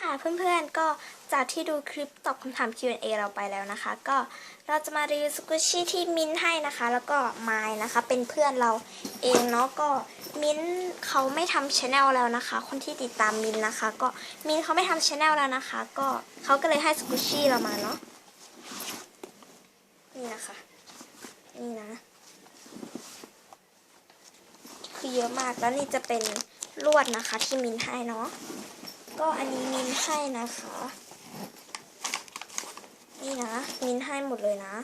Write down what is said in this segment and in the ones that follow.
ค่ะเพื่อนๆก็จากที่ดูคลิปตอบคำถาม Q&A เราไปแล้วนะคะ ก็เราจะมารีวิวสกุชชี่ที่มิ้นให้นะคะ แล้วก็ไมล์นะคะ เป็นเพื่อนเราเองเนาะก็มิ้นเขาไม่ทำชแนลแล้วนะคะ คนที่ติดตามมิ้นนะคะ ก็มิ้นเขาไม่ทำชแนลแล้วนะคะ ก็เขาก็เลยให้สกุชชี่เรามาเนาะนี่นะคะนี่นะ คือเยอะมากแล้วนี่จะเป็นลวดนะคะที่มิ้นให้เนาะ ก็อันนี้มินให้นะคะ นี่นะ มินให้หมดเลยนะ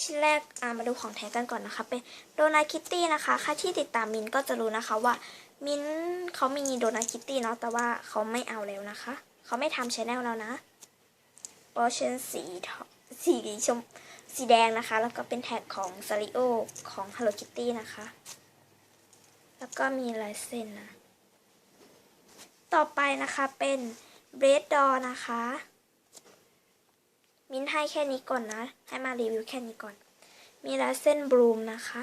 ชิ้นแรกามาดูของแท้กันก่อนนะคะ เป็นโดนาคิตตี้นะคะ ใครที่ติดตามมินก็จะรู้นะคะว่า มินเขามีโดนาคิตตี้เนาะ แต่ว่าเขาไม่เอาแล้วนะคะ เขาไม่ทำชแนลแล้วนะโอเชนสีสีชมสีแดงนะคะ แล้วก็เป็นแท็กของซาริโอของ Hello Kitty นะคะ แล้วก็มีลายเส้นนะ ต่อไปนะคะเป็นเบรดดอนะคะ มิ้นให้แค่นี้ก่อนนะ ให้มารีวิวแค่นี้ก่อน มีลายเส้นบลูมนะคะ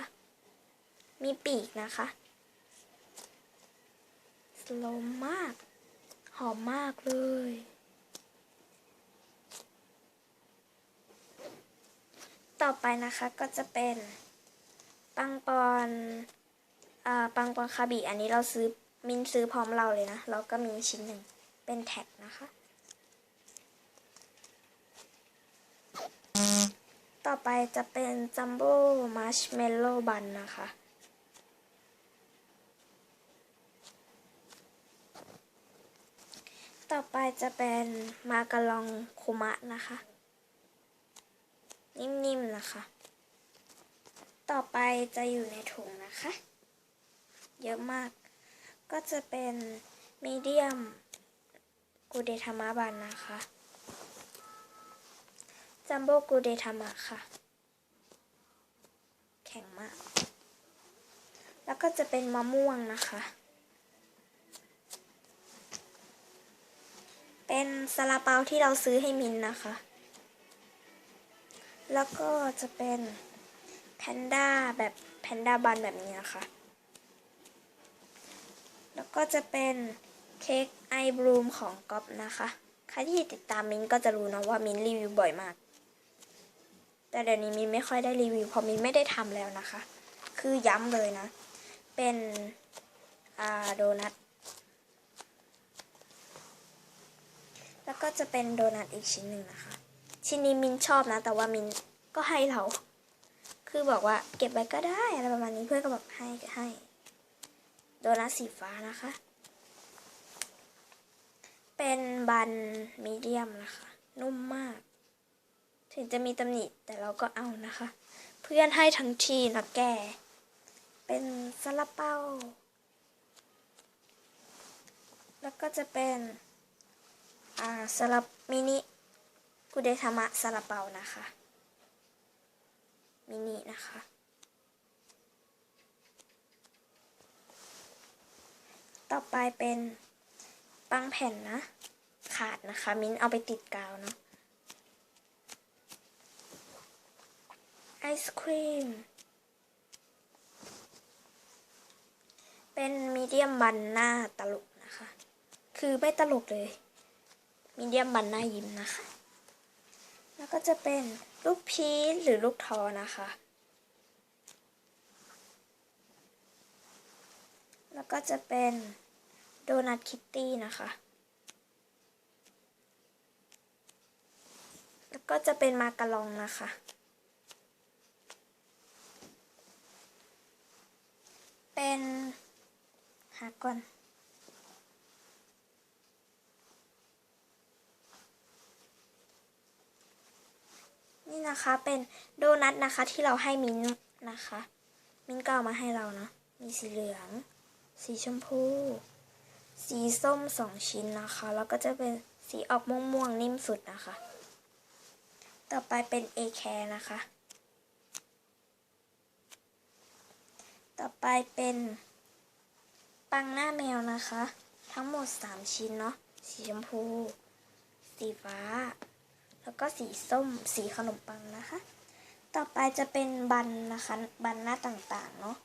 มีปีกนะคะสโลมมาก หอมมากเลยต่อไปนะคะก็จะเป็นปังปอนอ่าปังปอนคาบิอันนี้เราซื้อ มินซื้อพร้อมเราเลยนะ แล้วก็มีชิ้นหนึ่งเป็นแท็กนะคะ ต่อไปจะเป็นจัมโบ้มัชเมลโล่บันนะคะ ต่อไปจะเป็นมาการองโคมะนะคะ นิ่มๆนะคะ ต่อไปจะอยู่ในถุงนะคะ เยอะมาก ก็จะเป็นมีเดียมกูเดทามะบันนะคะจัมโบ้กูเดทามะค่ะ แข็งมาก แล้วก็จะเป็นมะม่วงนะคะ เป็นซาลาเปาที่เราซื้อให้มินนะคะ แล้วก็จะเป็นแพนด้าแบบแพนด้าบันแบบนี้นะคะ แล้วก็จะเป็นเค้กไอบลูมของก๊อฟนะคะ ใครที่ติดตามมินก็จะรู้นะว่ามินรีวิวบ่อยมาก แต่เดี๋ยวนี้มินไม่ค่อยได้รีวิวเพราะมินไม่ได้ทำแล้วนะคะ คือย้ำเลยนะ เป็นอ่าโดนัท แล้วก็จะเป็นโดนัทอีกชิ้นหนึ่งนะคะ ชิ้นนี้มินชอบนะ แต่ว่ามินก็ให้เรา คือบอกว่าเก็บไว้ก็ได้อะไรประมาณนี้เพื่อนก็บอกให้ก็ให้ โดนัทสีฟ้านะคะ เป็นบันมีเดียมนะคะ นุ่มมาก ถึงจะมีตำหนิแต่เราก็เอานะคะ เพื่อนให้ทั้งทีนะแก เป็นซาลาเปาแล้วก็จะเป็นอ่าสลับมินิกุเดทามะซาลาเปานะคะ มินินะคะ ต่อไปเป็นปังแผ่นนะ ขาดนะคะ มิ้นเอาไปติดกาวเนาะไอศครีม เป็นมีเดียมบันหน้าตลกนะคะ คือไม่ตลกเลย มีเดียมบันหน้ายิ้มนะคะ แล้วก็จะเป็นลูกพีชหรือลูกทอนะคะ แล้วก็จะเป็น ดนัทคิตตี้นะคะ แล้วก็จะเป็นมาการองนะคะ เป็นหาก่อนนี่นะคะเป็นโดนัทนะคะที่เราให้มิ้นนะคะ มิ้นท์ก็เอามาให้เราเนาะมีสีเหลือง สีชมพู สีส้มสองชิ้นนะคะ แล้วก็จะเป็นสีออกม่วงๆนิ่มสุดนะคะ ต่อไปเป็นเอแคร์นะคะ ต่อไปเป็นปังหน้าแมวนะคะ ทั้งหมด 3 ชิ้นเนาะ สีชมพู สีฟ้า แล้วก็สีส้ม สีขนมปังนะคะ ต่อไปจะเป็นบันนะคะ บันหน้าต่างๆเนาะ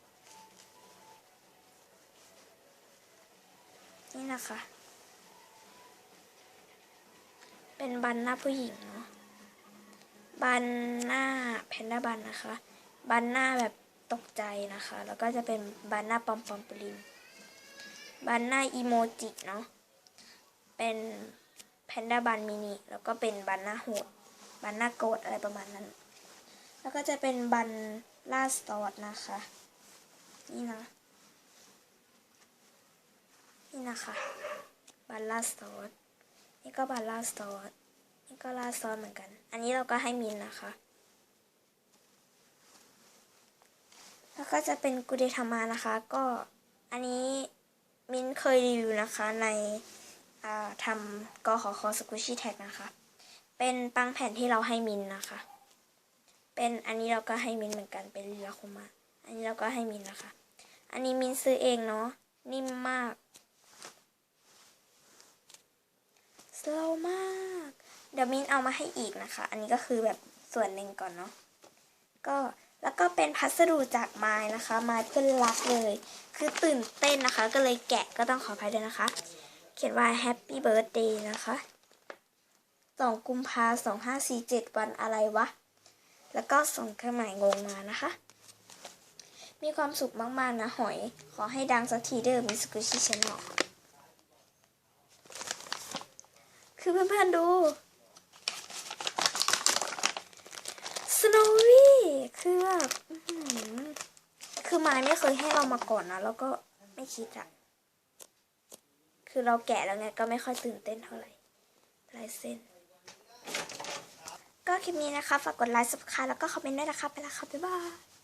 นี่นะคะ เป็นบันหน้าผู้หญิงเนาะ บันหน้าแพนด้าบันนะคะ บันหน้าแบบตกใจนะคะ แล้วก็จะเป็นบันหน้าปอมปอมปลิม บันหน้าอีโมจิเนาะ เป็นแพนด้าบันมินิ แล้วก็เป็นบันหน้าโหด บันหน้าโกรธอะไรประมาณนั้น แล้วก็จะเป็นบันล่าสตอดนะคะ นี่นะ นี่นะคะบัลลาสตอสนี่ก็บัลลาสตอสนี่ก็ลาสตอสเหมือนกัน อันนี้เราก็ให้มินนะคะ แล้วก็จะเป็นกูเดทามานะคะ ก็อันนี้มินเคยรีวิวนะคะในทำกขอคอสกูชี่แท็กนะคะ เป็นปังแผ่นที่เราให้มินนะคะ เป็นอันนี้เราก็ให้มินเหมือนกันเป็นลีลาคุมา อันนี้เราก็ให้มินนะคะ อันนี้มินซื้อเองเนาะนิ่มมาก สโลว์มาก เดี๋ยวมินเอามาให้อีกนะคะ อันนี้ก็คือแบบส่วนหนึ่งก่อนเนาะก็แล้วก็เป็นพัสดุจากไม้นะคะ ไม้เพื่อนรักเลย คือตื่นเต้นนะคะ ก็เลยแกะก็ต้องขออภัยด้วยนะคะ เขียนว่า Happy Birthday นะคะสองกุมภาสองห้าสี่เจ็ดวันอะไรวะ แล้วก็ส่งเครื่องหมายงงมานะคะ มีความสุขมาก ๆ นะหอย ขอให้ดังสักทีเด้อมิสกุชิชแนล คือเพื่อนๆดู สโนวี่คือแบบคือไม้ไม่เคยให้เรามาก่อนนะ แล้วก็ไม่คิดอะคือเราแกะแล้วไงก็ไม่ค่อยตื่นเต้นเท่าไหร่ลายเส้น ก็คลิปนี้นะคะ ฝากกดไลค์ subscribe แล้วก็คอมเมนต์ด้วยนะคะ ไปแล้วค่ะ บ๊ายบาย